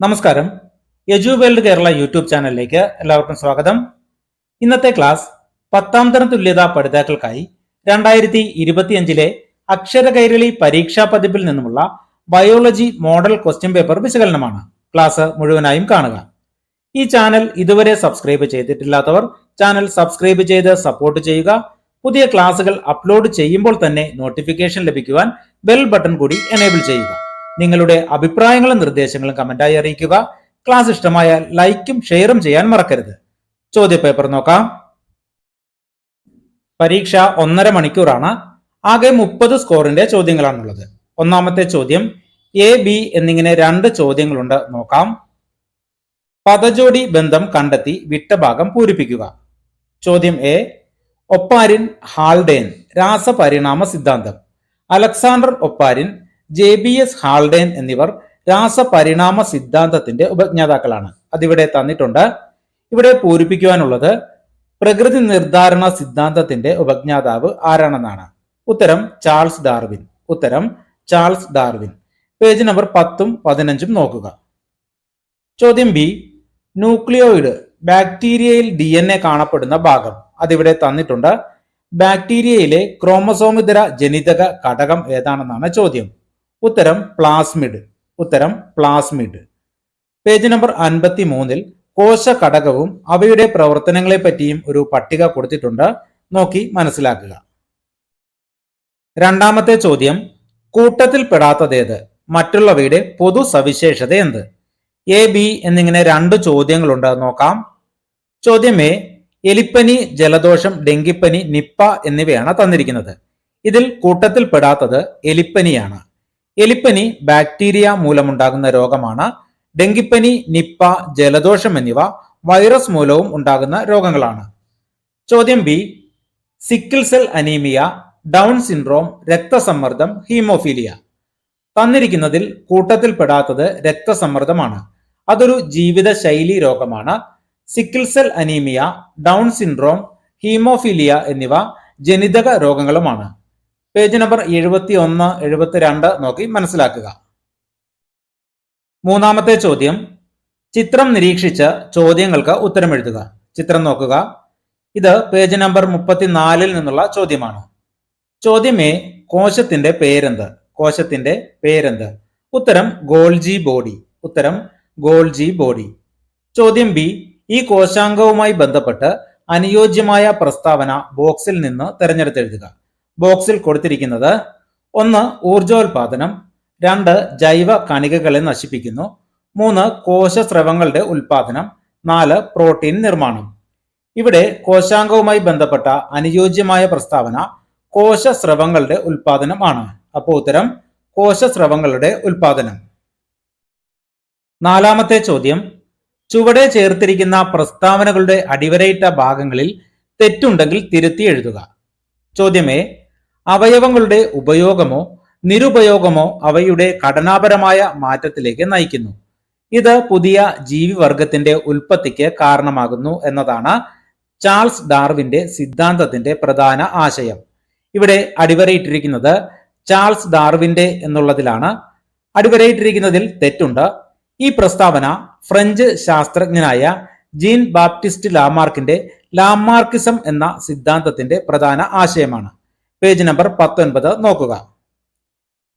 നമസ്കാരം. യജു world Kerala YouTube ചാനലിലേക്ക് എല്ലാവർക്കും സ്വാഗതം. ഇന്നത്തെ ക്ലാസ് പത്താം തരം തുല്യതാ പഠിതാക്കൾക്കായി രണ്ടായിരത്തി ഇരുപത്തിയഞ്ചിലെ അക്ഷരകൈരളി പരീക്ഷാ പതിപ്പിൽ നിന്നുമുള്ള ബയോളജി മോഡൽ ക്വസ്റ്റ്യൻ പേപ്പർ വിശകലനമാണ് ക്ലാസ് മുഴുവനായും കാണുക. ഈ ചാനൽ ഇതുവരെ സബ്സ്ക്രൈബ് ചെയ്തിട്ടില്ലാത്തവർ ചാനൽ സബ്സ്ക്രൈബ് ചെയ്ത് സപ്പോർട്ട് ചെയ്യുക. പുതിയ ക്ലാസുകൾ അപ്ലോഡ് ചെയ്യുമ്പോൾ തന്നെ നോട്ടിഫിക്കേഷൻ ലഭിക്കുവാൻ ബെൽ ബട്ടൺ കൂടി എനേബിൾ ചെയ്യുക. നിങ്ങളുടെ അഭിപ്രായങ്ങളും നിർദ്ദേശങ്ങളും കമന്റായി അറിയിക്കുക. ക്ലാസ് ഇഷ്ടമായാൽ ലൈക്കും ഷെയറും ചെയ്യാൻ മറക്കരുത്. ചോദ്യപേപ്പർ നോക്കാം. പരീക്ഷ ഒന്നര മണിക്കൂറാണ്. ആകെ മുപ്പത് സ്കോറിന്റെ ചോദ്യങ്ങളാണുള്ളത്. ഒന്നാമത്തെ ചോദ്യം എ ബി എന്നിങ്ങനെ രണ്ട് ചോദ്യങ്ങളുണ്ട്. നോക്കാം. പദജോടി ബന്ധം കണ്ടെത്തി വിട്ട ഭാഗം പൂരിപ്പിക്കുക. ചോദ്യം എ ഒപ്പാരിൻ ഹാൽഡേൻ രാസപരിണാമ സിദ്ധാന്തം. Alexander Oparin J B S Haldane എന്നിവർ രാസപരിണാമ സിദ്ധാന്തത്തിന്റെ ഉപജ്ഞാതാക്കളാണ്. അതിവിടെ തന്നിട്ടുണ്ട്. ഇവിടെ പൂരിപ്പിക്കുവാനുള്ളത് പ്രകൃതി നിർദ്ധാരണ സിദ്ധാന്തത്തിന്റെ ഉപജ്ഞാതാവ് ആരാണെന്നാണ്. ഉത്തരം ചാൾസ് ഡാർവിൻ. ഉത്തരം ചാൾസ് ഡാർവിൻ. പേജ് നമ്പർ പത്തും പതിനഞ്ചും നോക്കുക. ചോദ്യം ബി. ന്യൂക്ലിയോയിഡ് ബാക്ടീരിയയിൽ ഡി എൻ എ കാണപ്പെടുന്ന ഭാഗം. അതിവിടെ തന്നിട്ടുണ്ട്. ബാക്ടീരിയയിലെ ക്രോമസോമിതര ജനിതക ഘടകം ഏതാണെന്നാണ് ചോദ്യം. ഉത്തരം പ്ലാസ്മിഡ് ഉത്തരം പ്ലാസ്മിഡ് പേജ് നമ്പർ അൻപത്തി മൂന്നിൽ കോശ ഘടകവും അവയുടെ പ്രവർത്തനങ്ങളെ പറ്റിയും ഒരു പട്ടിക കൊടുത്തിട്ടുണ്ട്. നോക്കി മനസ്സിലാക്കുക. രണ്ടാമത്തെ ചോദ്യം കൂട്ടത്തിൽ പെടാത്തതേത് മറ്റുള്ളവയുടെ പൊതു സവിശേഷത എന്ത്? എ ബി എന്നിങ്ങനെ രണ്ട് ചോദ്യങ്ങളുണ്ട്. നോക്കാം. ചോദ്യം എ എലിപ്പനി ജലദോഷം ഡെങ്കിപ്പനി നിപ്പ എന്നിവയാണ് തന്നിരിക്കുന്നത്. ഇതിൽ കൂട്ടത്തിൽ പെടാത്തത് എലിപ്പനിയാണ്. എലിപ്പനി ബാക്ടീരിയ മൂലമുണ്ടാകുന്ന രോഗമാണ്. ഡെങ്കിപ്പനി നിപ്പ ജലദോഷം എന്നിവ വൈറസ് മൂലവും ഉണ്ടാകുന്ന രോഗങ്ങളാണ്. ചോദ്യം B sickle cell anaemia Down syndrome രക്തസമ്മർദ്ദം ഹീമോഫീലിയ. തന്നിരിക്കുന്നതിൽ കൂട്ടത്തിൽപ്പെടാത്തത് രക്തസമ്മർദ്ദമാണ്. അതൊരു ജീവിതശൈലി രോഗമാണ്. Sickle cell anaemia Down syndrome haemophilia എന്നിവ ജനിതക രോഗങ്ങളുമാണ്. പേജ് നമ്പർ എഴുപത്തി ഒന്ന് എഴുപത്തിരണ്ട് നോക്കി മനസ്സിലാക്കുക. മൂന്നാമത്തെ ചോദ്യം. ചിത്രം നിരീക്ഷിച്ച് ചോദ്യങ്ങൾക്ക് ഉത്തരം എഴുതുക. ചിത്രം നോക്കുക. ഇത് പേജ് നമ്പർ മുപ്പത്തിനാലിൽ നിന്നുള്ള ചോദ്യമാണ്. ചോദ്യമേ കോശത്തിന്റെ പേരെന്ത്? കോശത്തിന്റെ പേരെന്ത്? ഉത്തരം ഗോൾജി ബോഡി. ഉത്തരം ഗോൾജി ബോഡി. ചോദ്യം ബി ഈ കോശാംഗവുമായി ബന്ധപ്പെട്ട് അനുയോജ്യമായ പ്രസ്താവന ബോക്സിൽ നിന്ന് തിരഞ്ഞെടുത്തെഴുതുക. ബോക്സിൽ കൊടുത്തിരിക്കുന്നത്. ഒന്ന് ഊർജോൽപാദനം. രണ്ട് ജൈവ കണികകളെ നശിപ്പിക്കുന്നു. മൂന്ന് കോശസ്രവങ്ങളുടെ ഉൽപാദനം. നാല് പ്രോട്ടീൻ നിർമ്മാണം. ഇവിടെ കോശാംഗവുമായി ബന്ധപ്പെട്ട അനുയോജ്യമായ പ്രസ്താവന കോശസ്രവങ്ങളുടെ ഉൽപാദനം ആണ്. അപ്പോൾ ഉത്തരം കോശസ്രവങ്ങളുടെ ഉൽപാദനം. നാലാമത്തെ ചോദ്യം ചുവടെ ചേർത്തിരിക്കുന്ന പ്രസ്താവനകളുടെ അടിവരയിട്ട ഭാഗങ്ങളിൽ തെറ്റുണ്ടെങ്കിൽ തിരുത്തി എഴുതുക. ചോദ്യമേ അവയവങ്ങളുടെ ഉപയോഗമോ നിരുപയോഗമോ അവയുടെ ഘടനാപരമായ മാറ്റത്തിലേക്ക് നയിക്കുന്നു. ഇത് പുതിയ ജീവിവർഗത്തിന്റെ ഉൽപ്പത്തിക്ക് കാരണമാകുന്നു എന്നതാണ് ചാൾസ് ഡാർവിന്റെ സിദ്ധാന്തത്തിന്റെ പ്രധാന ആശയം. ഇവിടെ അടിവരയിട്ടിരിക്കുന്നത് ചാൾസ് ഡാർവിന്റെ എന്നുള്ളതിലാണ്. അടിവരയിട്ടിരിക്കുന്നതിൽ തെറ്റുണ്ട്. ഈ പ്രസ്താവന ഫ്രഞ്ച് ശാസ്ത്രജ്ഞനായ ജീൻ ബാപ്റ്റിസ്റ്റ് ലാമാർക്കിന്റെ ലാമാർക്കിസം എന്ന സിദ്ധാന്തത്തിന്റെ പ്രധാന ആശയമാണ്. പേജ് നമ്പർ പത്തൊൻപത് നോക്കുക.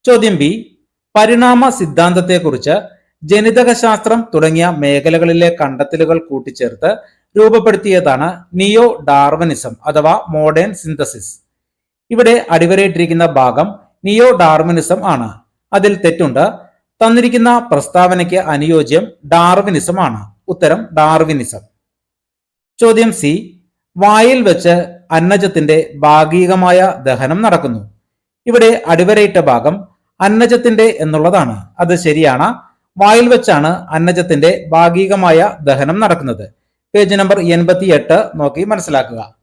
ചോദ്യം ബി പരിണാമ സിദ്ധാന്തത്തെക്കുറിച്ച് ജനിതകശാസ്ത്രം തുടങ്ങിയ മേഖലകളിലെ കണ്ടെത്തലുകൾ കൂട്ടിച്ചേർത്ത് രൂപപ്പെടുത്തിയതാണ് നിയോ ഡാർവനിസം അഥവാ മോഡേൺ സിന്തസിസ്. ഇവിടെ അടിവരയിട്ടിരിക്കുന്ന ഭാഗം നിയോ ഡാർവിനിസം ആണ്. അതിൽ തെറ്റുണ്ട്. തന്നിരിക്കുന്ന പ്രസ്താവനയ്ക്ക് അനുയോജ്യം ഡാർവിനിസം ആണ്. ഉത്തരം ഡാർവിനിസം. ചോദ്യം സി വായിൽ വെച്ച് അന്നജത്തിന്റെ ഭാഗികമായ ദഹനം നടക്കുന്നു. ഇവിടെ അടിവരയിട്ട ഭാഗം അന്നജത്തിന്റെ എന്നുള്ളതാണ്. അത് ശരിയാണ്. വായിൽ വെച്ചാണ് അന്നജത്തിന്റെ ഭാഗികമായ ദഹനം നടക്കുന്നത്. പേജ് നമ്പർ എൺപത്തി എട്ട് നോക്കി മനസ്സിലാക്കുക.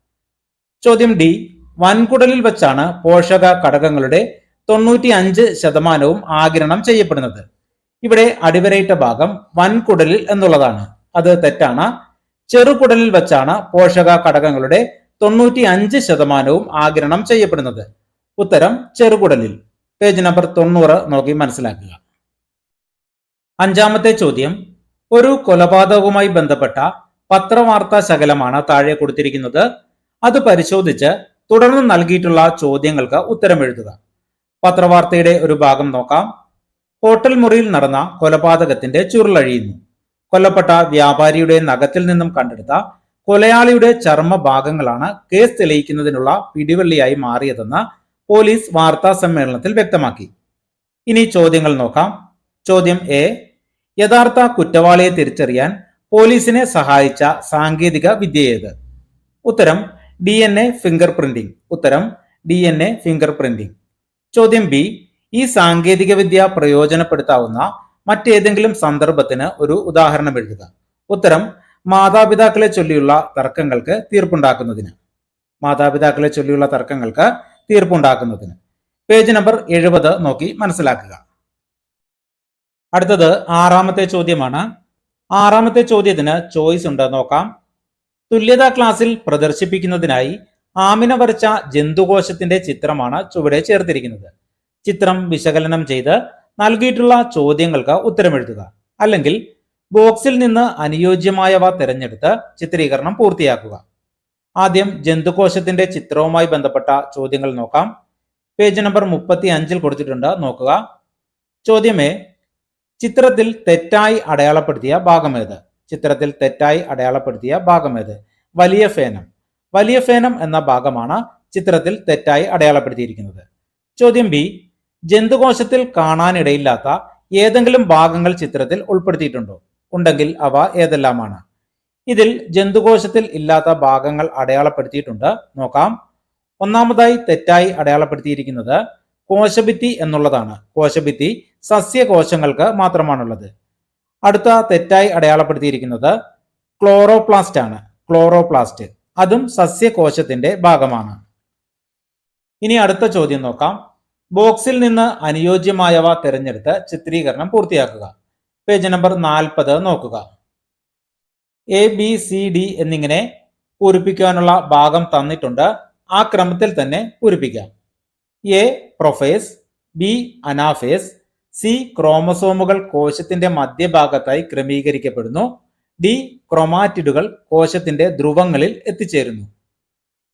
ചോദ്യം ഡി. വൻകുടലിൽ വെച്ചാണ് പോഷക ഘടകങ്ങളുടെ തൊണ്ണൂറ്റി അഞ്ച് ശതമാനവും ആകിരണം ചെയ്യപ്പെടുന്നത്. ഇവിടെ അടിവരയിട്ട ഭാഗം വൻകുടലിൽ എന്നുള്ളതാണ്. അത് തെറ്റാണ്. ചെറുകുടലിൽ വെച്ചാണ് പോഷക ഘടകങ്ങളുടെ തൊണ്ണൂറ്റി അഞ്ച് ശതമാനവും ആഗിരണം ചെയ്യപ്പെടുന്നത്. ഉത്തരം ചെറുകുടലിൽ. പേജ് നമ്പർ തൊണ്ണൂറ് നോക്കി മനസ്സിലാക്കുക. അഞ്ചാമത്തെ ചോദ്യം. ഒരു കൊലപാതകവുമായി ബന്ധപ്പെട്ട പത്രവാർത്താ ശകലമാണ് താഴെ കൊടുത്തിരിക്കുന്നത്. അത് പരിശോധിച്ച് തുടർന്ന് നൽകിയിട്ടുള്ള ചോദ്യങ്ങൾക്ക് ഉത്തരം എഴുതുക. പത്രവാർത്തയുടെ ഒരു ഭാഗം നോക്കാം. ഹോട്ടൽ മുറിയിൽ നടന്ന കൊലപാതകത്തിന്റെ ചുരുളഴിയുന്നു. കൊല്ലപ്പെട്ട വ്യാപാരിയുടെ നഖത്തിൽ നിന്നും കണ്ടെടുത്ത കൊലയാളിയുടെ ചർമ്മ ഭാഗങ്ങളാണ് കേസ് തെളിയിക്കുന്നതിനുള്ള പിടിവള്ളിയായി മാറിയതെന്ന് പോലീസ് വാർത്താ സമ്മേളനത്തിൽ വ്യക്തമാക്കി. ഇനി ചോദ്യങ്ങൾ നോക്കാം. ചോദ്യം എ. യഥാർത്ഥ കുറ്റവാളിയെ തിരിച്ചറിയാൻ പോലീസിനെ സഹായിച്ച സാങ്കേതിക വിദ്യ ഉത്തരം D N A fingerprinting. ഉത്തരം D N A fingerprinting. ചോദ്യം ബി. ഈ സാങ്കേതിക വിദ്യ പ്രയോജനപ്പെടുത്താവുന്ന മറ്റേതെങ്കിലും സന്ദർഭത്തിന് ഒരു ഉദാഹരണം എഴുതുക. ഉത്തരം മാതാപിതാക്കളെ ചൊല്ലിയുള്ള തർക്കങ്ങൾക്ക് തീർപ്പുണ്ടാക്കുന്നതിന്. മാതാപിതാക്കളെ ചൊല്ലിയുള്ള തർക്കങ്ങൾക്ക് തീർപ്പുണ്ടാക്കുന്നതിന്. പേജ് നമ്പർ എഴുപത് നോക്കി മനസ്സിലാക്കുക. അടുത്തത് ആറാമത്തെ ചോദ്യമാണ്. ആറാമത്തെ ചോദ്യത്തിന് ചോയ്സ് ഉണ്ട് നോക്കാം. തുല്യതാ ക്ലാസ്സിൽ പ്രദർശിപ്പിക്കുന്നതിനായി ആമിന വരച്ച ജന്തുകോശത്തിന്റെ ചിത്രമാണ് ചുവടെ ചേർത്തിരിക്കുന്നത്. ചിത്രം വിശകലനം ചെയ്ത് നൽകിയിട്ടുള്ള ചോദ്യങ്ങൾക്ക് ഉത്തരമെഴുതുക. അല്ലെങ്കിൽ ബോക്സിൽ നിന്ന് അനുയോജ്യമായവ തിരഞ്ഞെടുത്ത് ചിത്രീകരണം പൂർത്തിയാക്കുക. ആദ്യം ജന്തുകോശത്തിന്റെ ചിത്രവുമായി ബന്ധപ്പെട്ട ചോദ്യങ്ങൾ നോക്കാം. പേജ് നമ്പർ മുപ്പത്തി അഞ്ചിൽ കൊടുത്തിട്ടുണ്ട്. നോക്കുക. ചോദ്യമേ ചിത്രത്തിൽ തെറ്റായി അടയാളപ്പെടുത്തിയ ഭാഗമേത് ചിത്രത്തിൽ തെറ്റായി അടയാളപ്പെടുത്തിയ ഭാഗമേത് വലിയ ഫേനം. വലിയ ഫേനം എന്ന ഭാഗമാണ് ചിത്രത്തിൽ തെറ്റായി അടയാളപ്പെടുത്തിയിരിക്കുന്നത്. ചോദ്യം ബി ജന്തുകോശത്തിൽ കാണാനിടയില്ലാത്ത ഏതെങ്കിലും ഭാഗങ്ങൾ ചിത്രത്തിൽ ഉൾപ്പെടുത്തിയിട്ടുണ്ടോ? ഉണ്ടെങ്കിൽ അവ ഏതെല്ലാമാണ്? ഇതിൽ ജന്തുകോശത്തിൽ ഇല്ലാത്ത ഭാഗങ്ങൾ അടയാളപ്പെടുത്തിയിട്ടുണ്ട്. നോക്കാം. ഒന്നാമതായി തെറ്റായി അടയാളപ്പെടുത്തിയിരിക്കുന്നത് കോശഭിത്തി എന്നുള്ളതാണ്. കോശഭിത്തി സസ്യകോശങ്ങൾക്ക് മാത്രമാണുള്ളത്. അടുത്ത തെറ്റായി അടയാളപ്പെടുത്തിയിരിക്കുന്നത് ക്ലോറോപ്ലാസ്റ്റ് ആണ്. ക്ലോറോപ്ലാസ്റ്റ്. അതും സസ്യകോശത്തിന്റെ ഭാഗമാണ്. ഇനി അടുത്ത ചോദ്യം നോക്കാം. ബോക്സിൽ നിന്ന് അനുയോജ്യമായവ തിരഞ്ഞെടുത്ത് ചിത്രീകരണം പൂർത്തിയാക്കുക. പേജ് നമ്പർ നാൽപ്പത് നോക്കുക. എ ബി സി ഡി എന്നിങ്ങനെ പൂരിപ്പിക്കാനുള്ള ഭാഗം തന്നിട്ടുണ്ട്. ആ ക്രമത്തിൽ തന്നെ പൂരിപ്പിക്കാം A prophase B anaphase C ക്രോമസോമുകൾ കോശത്തിന്റെ മധ്യഭാഗത്തായി ക്രമീകരിക്കപ്പെടുന്നു. ഡി ക്രൊമാറ്റിഡുകൾ കോശത്തിന്റെ ധ്രുവങ്ങളിൽ എത്തിച്ചേരുന്നു.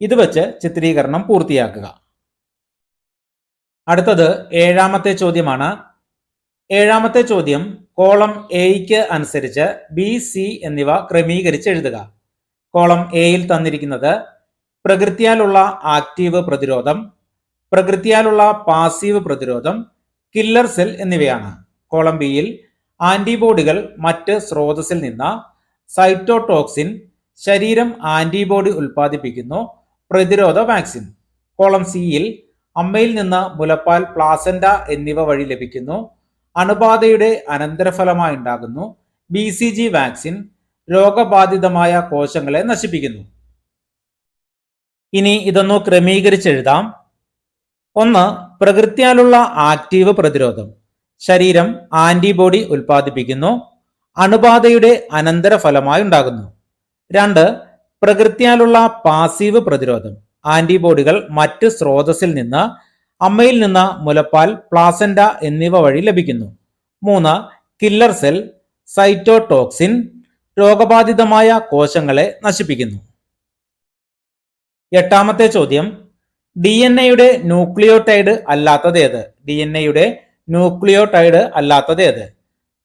ഇത് വെച്ച് ചിത്രീകരണം പൂർത്തിയാക്കുക. അടുത്തത് ഏഴാമത്തെ ചോദ്യമാണ്. ഏഴാമത്തെ ചോദ്യം കോളം എയ്ക്ക് അനുസരിച്ച് ബി സി എന്നിവ ക്രമീകരിച്ച് എഴുതുക. കോളം എയിൽ തന്നിരിക്കുന്നത് പ്രകൃതിയാലുള്ള ആക്റ്റീവ് പ്രതിരോധം പ്രകൃതിയാലുള്ള പാസീവ് പ്രതിരോധം കില്ലർ സെൽ എന്നിവയാണ്. കോളം ബിയിൽ ആന്റിബോഡികൾ മറ്റ് സ്രോതസ്സിൽ നിന്ന് സൈറ്റോടോക്സിൻ ശരീരം ആന്റിബോഡി ഉൽപ്പാദിപ്പിക്കുന്നു പ്രതിരോധ വാക്സിൻ. കോളം സിയിൽ അമ്മയിൽ നിന്ന് മുലപ്പാൽ പ്ലാസൻഡ എന്നിവ വഴി ലഭിക്കുന്നു അണുബാധയുടെ അനന്തരഫലമായി ഉണ്ടാകുന്നു ബി സി ജി വാക്സിൻ രോഗബാധിതമായ കോശങ്ങളെ നശിപ്പിക്കുന്നു. ഇനി ഇതൊന്നു ക്രമീകരിച്ചെഴുതാം. ഒന്ന് പ്രകൃത്യാലുള്ള ആക്റ്റീവ് പ്രതിരോധം. ശരീരം ആന്റിബോഡി ഉൽപ്പാദിപ്പിക്കുന്നു. അണുബാധയുടെ അനന്തരഫലമായി ഉണ്ടാകുന്നു രണ്ട് പ്രകൃത്യാലുള്ള പാസീവ് പ്രതിരോധം. ആന്റിബോഡികൾ മറ്റ് സ്രോതസ്സിൽ നിന്ന് അമ്മയിൽ നിന്ന് മുലപ്പാൽ പ്ലാസൻഡ എന്നിവ വഴി ലഭിക്കുന്നു. മൂന്ന് കില്ലർ സെൽ സൈറ്റോടോക്സിൻ രോഗബാധിതമായ കോശങ്ങളെ നശിപ്പിക്കുന്നു. എട്ടാമത്തെ ചോദ്യം ഡി എൻ എയുടെ ന്യൂക്ലിയോടൈഡ് അല്ലാത്തത് ഏത്? ഡി എൻ എയുടെ ന്യൂക്ലിയോടൈഡ് അല്ലാത്തത് ഏത്?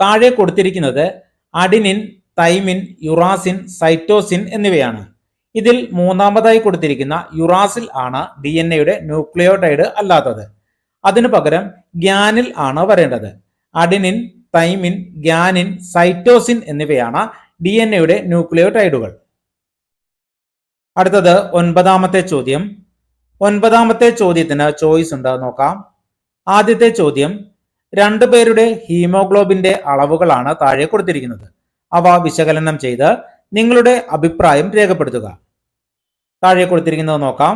താഴെ കൊടുത്തിരിക്കുന്നത് അഡിനിൻ തൈമിൻ യുറാസിൻ സൈറ്റോസിൻ എന്നിവയാണ്. ഇതിൽ മൂന്നാമതായി കൊടുത്തിരിക്കുന്ന യുറാസിൽ ആണ് ഡി എൻ എയുടെ ന്യൂക്ലിയോടൈഡ് അല്ലാത്തത്. അതിനു പകരം ഗ്യാനിൽ ആണ് വരേണ്ടത്. അഡിനിൻ തൈമിൻ ഗ്യാനിൻ സൈറ്റോസിൻ എന്നിവയാണ് ഡി എൻ എയുടെ ന്യൂക്ലിയോടൈഡുകൾ. അടുത്തത് ഒൻപതാമത്തെ ചോദ്യം. ഒൻപതാമത്തെ ചോദ്യത്തിന് ചോയ്സ് ഉണ്ട്. നോക്കാം. ആദ്യത്തെ ചോദ്യം. രണ്ടു പേരുടെ ഹീമോഗ്ലോബിന്റെ അളവുകളാണ് താഴെ കൊടുത്തിരിക്കുന്നത്. അവ വിശകലനം ചെയ്ത് നിങ്ങളുടെ അഭിപ്രായം രേഖപ്പെടുത്തുക. താഴെ കൊടുത്തിരിക്കുന്നത് നോക്കാം.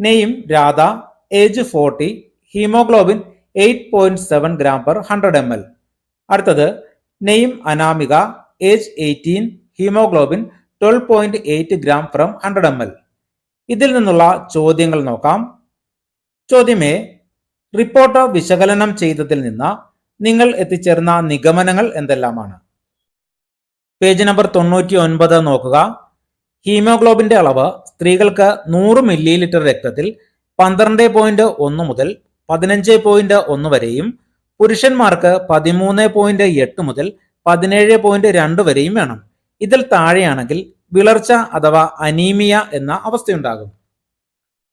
Name Radha age forty haemoglobin eight point seven gram per hundred M L അടുത്തത് name Anamika age eighteen haemoglobin twelve point eight gram from hundred M L ഇതിൽ നിന്നുള്ള ചോദ്യങ്ങൾ നോക്കാം. ചോദ്യമേ റിപ്പോർട്ട് വിശകലനം ചെയ്തതിൽ നിന്ന് നിങ്ങൾ എത്തിച്ചേർന്ന നിഗമനങ്ങൾ എന്തെല്ലാമാണ്? പേജ് നമ്പർ തൊണ്ണൂറ്റി ഒൻപത് നോക്കുക. ഹീമോഗ്ലോബിന്റെ അളവ് സ്ത്രീകൾക്ക് നൂറ് മില്ലി ലിറ്റർ രക്തത്തിൽ പന്ത്രണ്ട് പോയിന്റ് ഒന്ന് മുതൽ പതിനഞ്ച് പോയിന്റ് ഒന്ന് വരെയും പുരുഷന്മാർക്ക് പതിമൂന്ന് പോയിന്റ് എട്ട് മുതൽ പതിനേഴ് പോയിന്റ് രണ്ട് വരെയും വേണം. ഇതിൽ താഴെയാണെങ്കിൽ വിളർച്ച അഥവാ അനീമിയ എന്ന അവസ്ഥയുണ്ടാകും.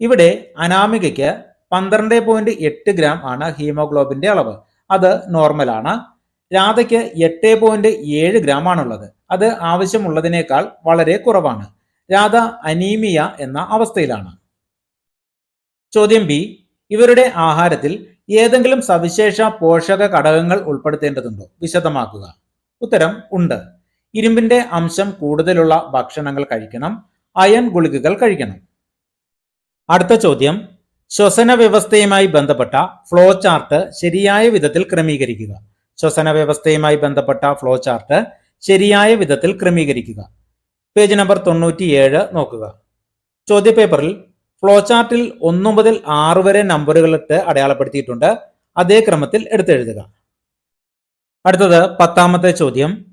ഇവിടെ അനാമികയ്ക്ക് പന്ത്രണ്ട് പോയിന്റ് എട്ട് ഗ്രാം ആണ് ഹീമോഗ്ലോബിന്റെ അളവ്. അത് നോർമലാണ് രാധയ്ക്ക് എട്ട് പോയിന്റ് ഏഴ് ഗ്രാമാണുള്ളത് അത് ആവശ്യമുള്ളതിനേക്കാൾ വളരെ കുറവാണ്. രാധ അനീമിയ എന്ന അവസ്ഥയിലാണ്. ചോദ്യം ബി ഇവരുടെ ആഹാരത്തിൽ ഏതെങ്കിലും സവിശേഷ പോഷക ഘടകങ്ങൾ ഉൾപ്പെടുത്തേണ്ടതുണ്ടോ? വിശദമാക്കുക. ഉത്തരം ഉണ്ട്. ഇരുമ്പിന്റെ അംശം കൂടുതലുള്ള ഭക്ഷണങ്ങൾ കഴിക്കണം. അയൺ ഗുളികകൾ കഴിക്കണം. അടുത്ത ചോദ്യം. ശ്വസന വ്യവസ്ഥയുമായി ബന്ധപ്പെട്ട ഫ്ലോ ചാർട്ട് ശരിയായ വിധത്തിൽ ക്രമീകരിക്കുക. ശ്വസന വ്യവസ്ഥയുമായി ബന്ധപ്പെട്ട ഫ്ലോ ചാർട്ട് ശരിയായ വിധത്തിൽ ക്രമീകരിക്കുക. പേജ് നമ്പർ തൊണ്ണൂറ്റിയേഴ് നോക്കുക. ചോദ്യപേപ്പറിൽ ഫ്ലോ ചാർട്ടിൽ ഒന്നു മുതൽ ആറ് വരെ നമ്പറുകളിട്ട് അടയാളപ്പെടുത്തിയിട്ടുണ്ട്. അതേ ക്രമത്തിൽ എടുത്തെഴുതുക. അടുത്തത് പത്താമത്തെ ചോദ്യം.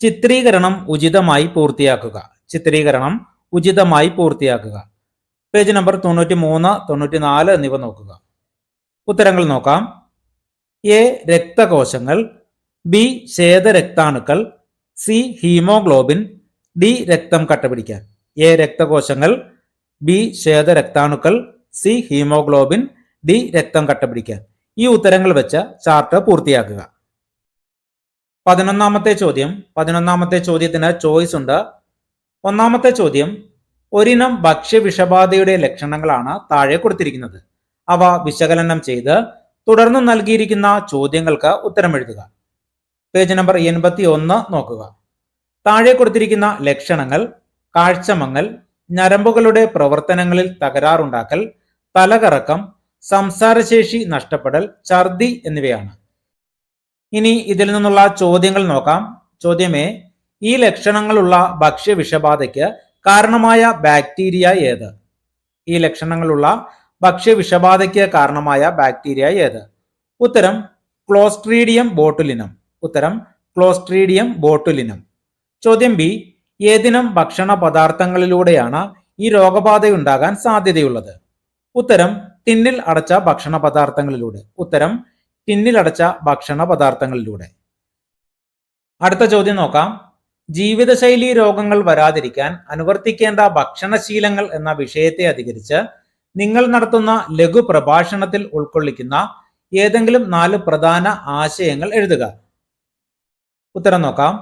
ചിത്രീകരണം ഉചിതമായി പൂർത്തിയാക്കുക. ചിത്രീകരണം ഉചിതമായി പൂർത്തിയാക്കുക. പേജ് നമ്പർ തൊണ്ണൂറ്റി മൂന്ന് തൊണ്ണൂറ്റി നാല് എന്നിവ നോക്കുക. ഉത്തരങ്ങൾ നോക്കാം. എ രക്തകോശങ്ങൾ ബി ശ്വേതരക്താണുക്കൾ സി ഹീമോഗ്ലോബിൻ ഡി രക്തം കട്ടപിടിക്കാൻ. എ രക്തകോശങ്ങൾ ബി ശ്വേതരക്താണുക്കൾ സി ഹീമോഗ്ലോബിൻ ഡി രക്തം കട്ടപിടിക്കാൻ. ഈ ഉത്തരങ്ങൾ വെച്ച് ചാർട്ട് പൂർത്തിയാക്കുക. പതിനൊന്നാമത്തെ ചോദ്യം. പതിനൊന്നാമത്തെ ചോദ്യത്തിന് ചോയ്സ് ഉണ്ട്. ഒന്നാമത്തെ ചോദ്യം ഒരിനം ഭക്ഷ്യവിഷബാധയുടെ ലക്ഷണങ്ങളാണ് താഴെ കൊടുത്തിരിക്കുന്നത്. അവ വിശകലനം ചെയ്ത് തുടർന്ന് നൽകിയിരിക്കുന്ന ചോദ്യങ്ങൾക്ക് ഉത്തരമെഴുതുക. പേജ് നമ്പർ എൺപത്തി ഒന്ന് നോക്കുക. താഴെ കൊടുത്തിരിക്കുന്ന ലക്ഷണങ്ങൾ കാഴ്ചമങ്ങൽ ഞരമ്പുകളുടെ പ്രവർത്തനങ്ങളിൽ തകരാറുണ്ടാക്കൽ തലകറക്കം സംസാരശേഷി നഷ്ടപ്പെടൽ ഛർദി എന്നിവയാണ്. ഇനി ഇതിൽ നിന്നുള്ള ചോദ്യങ്ങൾ നോക്കാം. ചോദ്യമേ ഈ ലക്ഷണങ്ങളുള്ള ഭക്ഷ്യ വിഷബാധയ്ക്ക് കാരണമായ ബാക്ടീരിയ ഏത്? ഈ ലക്ഷണങ്ങളുള്ള ഭക്ഷ്യവിഷബാധയ്ക്ക് കാരണമായ ബാക്ടീരിയ ഏത്? ഉത്തരം ക്ലോസ്ട്രീഡിയം ബോട്ടുലിനം. ഉത്തരം ക്ലോസ്ട്രീഡിയം ബോട്ടുലിനം. ചോദ്യം ബി ഏതിനം ഭക്ഷണ പദാർത്ഥങ്ങളിലൂടെയാണ് ഈ രോഗബാധയുണ്ടാകാൻ സാധ്യതയുള്ളത്? ഉത്തരം ടിന്നിൽ അടച്ച ഭക്ഷണ പദാർത്ഥങ്ങളിലൂടെ ഉത്തരം ടിന്നിൽ അടച്ച ഭക്ഷണ പദാർത്ഥങ്ങളിലൂടെ അടുത്ത ചോദ്യം നോക്കാം. ജീവിതശൈലി രോഗങ്ങൾ വരാതിരിക്കാൻ അനുവർത്തിക്കേണ്ട ഭക്ഷണശീലങ്ങൾ എന്ന വിഷയത്തെ അധികരിച്ച് നിങ്ങൾ നടത്തുന്ന ലഘു പ്രഭാഷണത്തിൽ ഉൾക്കൊള്ളിക്കുന്ന ഏതെങ്കിലും നാല് പ്രധാന ആശയങ്ങൾ എഴുതുക. ഉത്തരം നോക്കാം.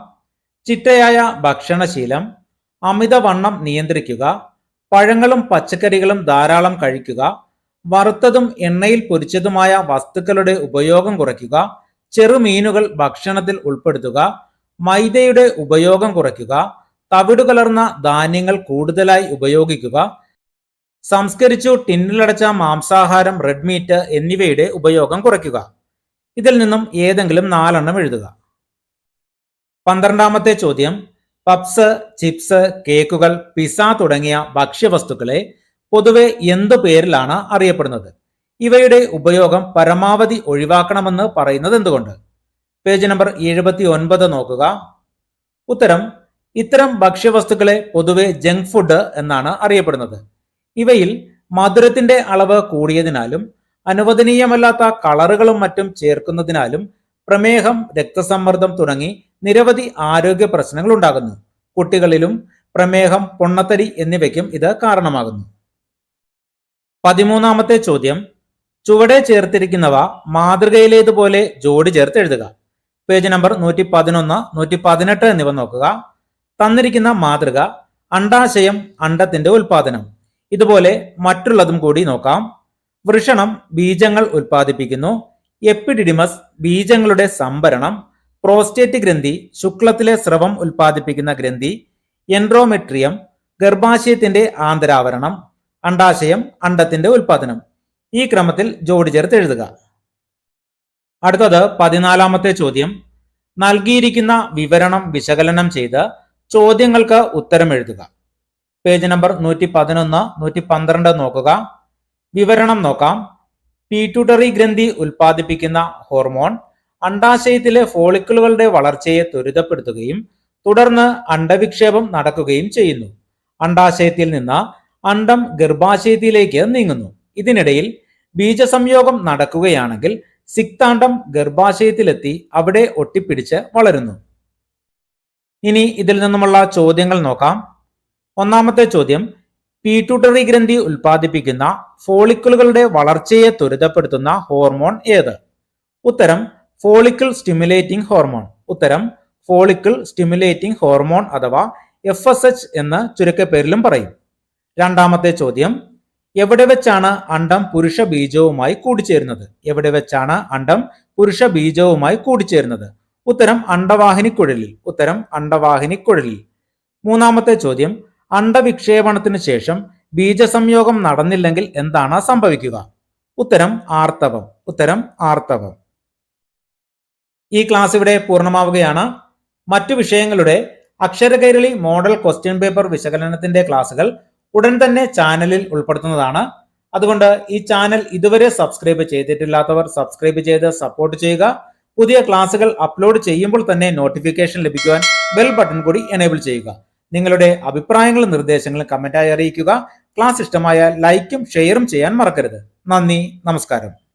ചിട്ടയായ ഭക്ഷണശീലം അമിതവണ്ണം നിയന്ത്രിക്കുക പഴങ്ങളും പച്ചക്കറികളും ധാരാളം കഴിക്കുക വറുത്തതും എണ്ണയിൽ പൊരിച്ചതുമായ വസ്തുക്കളുടെ ഉപയോഗം കുറയ്ക്കുക ചെറുമീനുകൾ ഭക്ഷണത്തിൽ ഉൾപ്പെടുത്തുക മൈദയുടെ ഉപയോഗം കുറയ്ക്കുക തവിടുകലർന്ന ധാന്യങ്ങൾ കൂടുതലായി ഉപയോഗിക്കുക സംസ്കരിച്ചു ടിന്നിലടച്ച മാംസാഹാരം റെഡ് മീറ്റ് എന്നിവയുടെ ഉപയോഗം കുറയ്ക്കുക. ഇതിൽ നിന്നും ഏതെങ്കിലും നാലെണ്ണം എഴുതുക. പന്ത്രണ്ടാമത്തെ ചോദ്യം. പപ്സ് ചിപ്സ് കേക്കുകൾ പിസ തുടങ്ങിയ ഭക്ഷ്യവസ്തുക്കളെ പൊതുവെ എന്തു പേരിലാണ് അറിയപ്പെടുന്നത്? ഇവയുടെ ഉപയോഗം പരമാവധി ഒഴിവാക്കണമെന്ന് പറയുന്നത് എന്തുകൊണ്ട്? പേജ് നമ്പർ എഴുപത്തി ഒൻപത് നോക്കുക. ഉത്തരം. ഇത്തരം ഭക്ഷ്യവസ്തുക്കളെ പൊതുവെ ജങ്ക് ഫുഡ് എന്നാണ് അറിയപ്പെടുന്നത്. ഇവയിൽ മധുരത്തിന്റെ അളവ് കൂടിയതിനാലും അനുവദനീയമല്ലാത്ത കളറുകളും മറ്റും ചേർക്കുന്നതിനാലും പ്രമേഹം രക്തസമ്മർദ്ദം തുടങ്ങി നിരവധി ആരോഗ്യ പ്രശ്നങ്ങൾ ഉണ്ടാകുന്നു. കുട്ടികളിലും പ്രമേഹം പൊണ്ണത്തടി എന്നിവയ്ക്കും ഇത് കാരണമാകുന്നു. പതിമൂന്നാമത്തെ ചോദ്യം. ചുവടെ ചേർത്തിരിക്കുന്നവ മാതൃകയിലേതുപോലെ ജോഡി ചേർത്ത് എഴുതുക. പേജ് നമ്പർ നൂറ്റി പതിനൊന്ന് നൂറ്റി പതിനെട്ട് എന്നിവ നോക്കുക. തന്നിരിക്കുന്ന മാതൃക അണ്ടാശയം അണ്ടത്തിന്റെ ഉൽപാദനം. ഇതുപോലെ മറ്റുള്ളതും കൂടി നോക്കാം. വൃഷണം ബീജങ്ങൾ ഉൽപ്പാദിപ്പിക്കുന്നു. എപ്പിഡിഡിമസ് ബീജങ്ങളുടെ സംഭരണം. പ്രോസ്റ്റേറ്റ് ഗ്രന്ഥി ശുക്ലത്തിലെ സ്രവം ഉൽപ്പാദിപ്പിക്കുന്ന ഗ്രന്ഥി. എൻഡ്രോമെട്രിയം ഗർഭാശയത്തിന്റെ ആന്തരാവരണം. അണ്ടാശയം അണ്ടത്തിന്റെ ഉൽപാദനം ഈ ക്രമത്തിൽ ജോഡി ചേർത്ത് എഴുതുക. അടുത്തത് പതിനാലാമത്തെ ചോദ്യം. നൽകിയിരിക്കുന്ന വിവരണം വിശകലനം ചെയ്ത് ചോദ്യങ്ങൾക്ക് ഉത്തരം എഴുതുക. പേജ് നമ്പർ നൂറ്റി പതിനൊന്ന് നൂറ്റി പന്ത്രണ്ട് നോക്കുക. വിവരണം നോക്കാം. പീറ്റുട്ടറി ഗ്രന്ഥി ഉൽപ്പാദിപ്പിക്കുന്ന ഹോർമോൺ അണ്ടാശയത്തിലെ ഫോളിക്കിളുകളുടെ വളർച്ചയെ ത്വരിതപ്പെടുത്തുകയും തുടർന്ന് അണ്ടവിക്ഷേപം നടക്കുകയും ചെയ്യുന്നു. അണ്ടാശയത്തിൽ നിന്ന് അണ്ടം ഗർഭാശയത്തിലേക്ക് നീങ്ങുന്നു. ഇതിനിടയിൽ ബീജസംയോഗം നടക്കുകയാണെങ്കിൽ സിക്താണ്ടം ഗർഭാശയത്തിലെത്തി അവിടെ ഒട്ടിപ്പിടിച്ച് വളരുന്നു. ഇനി ഇതിൽ നിന്നുമുള്ള ചോദ്യങ്ങൾ നോക്കാം. ഒന്നാമത്തെ ചോദ്യം പീറ്റുട്ടറി ഗ്രന്ഥി ഉൽപ്പാദിപ്പിക്കുന്ന ഫോളിക്കിളുകളുടെ വളർച്ചയെ ത്വരിതപ്പെടുത്തുന്ന ഹോർമോൺ ഏത്? ഉത്തരം ഫോളിക്കിൾ സ്റ്റിമുലേറ്റിംഗ് ഹോർമോൺ. ഉത്തരം ഫോളിക്കിൾ സ്റ്റിമുലേറ്റിംഗ് ഹോർമോൺ അഥവാ എഫ് എസ് എച്ച് എന്ന് ചുരുക്കപ്പേരിലും പറയും. രണ്ടാമത്തെ ചോദ്യം എവിടെ വെച്ചാണ് അണ്ടം പുരുഷ ബീജവുമായി കൂടിച്ചേരുന്നത്? എവിടെ വെച്ചാണ് അണ്ടം പുരുഷ ബീജവുമായി കൂടിച്ചേരുന്നത്? ഉത്തരം അണ്ടവാഹിനിക്കുഴലിൽ. ഉത്തരം അണ്ടവാഹിനിക്കുഴലിൽ. മൂന്നാമത്തെ ചോദ്യം അണ്ടവിക്ഷേപണത്തിന് ശേഷം ബീജസംയോഗം നടന്നില്ലെങ്കിൽ എന്താണ് സംഭവിക്കുക? ഉത്തരം ആർത്തവം. ഉത്തരം ആർത്തവം. ഈ ക്ലാസ് ഇവിടെ പൂർണമാവുകയാണ്. മറ്റു വിഷയങ്ങളുടെ അക്ഷരകൈരളി മോഡൽ ക്വസ്റ്റ്യൻ പേപ്പർ വിശകലനത്തിന്റെ ക്ലാസുകൾ ഉടൻ തന്നെ ചാനലിൽ ഉൾപ്പെടുത്തുന്നതാണ്. അതുകൊണ്ട് ഈ ചാനൽ ഇതുവരെ സബ്സ്ക്രൈബ് ചെയ്തിട്ടില്ലാത്തവർ സബ്സ്ക്രൈബ് ചെയ്ത് സപ്പോർട്ട് ചെയ്യുക. പുതിയ ക്ലാസുകൾ അപ്ലോഡ് ചെയ്യുമ്പോൾ തന്നെ നോട്ടിഫിക്കേഷൻ ലഭിക്കുവാൻ ബെൽ ബട്ടൺ കൂടി എനേബിൾ ചെയ്യുക. നിങ്ങളുടെ അഭിപ്രായങ്ങളും നിർദ്ദേശങ്ങളും കമന്റായി അറിയിക്കുക. ക്ലാസ് ഇഷ്ടമായ ലൈക്കും ഷെയറും ചെയ്യാൻ മറക്കരുത്. നന്ദി നമസ്കാരം.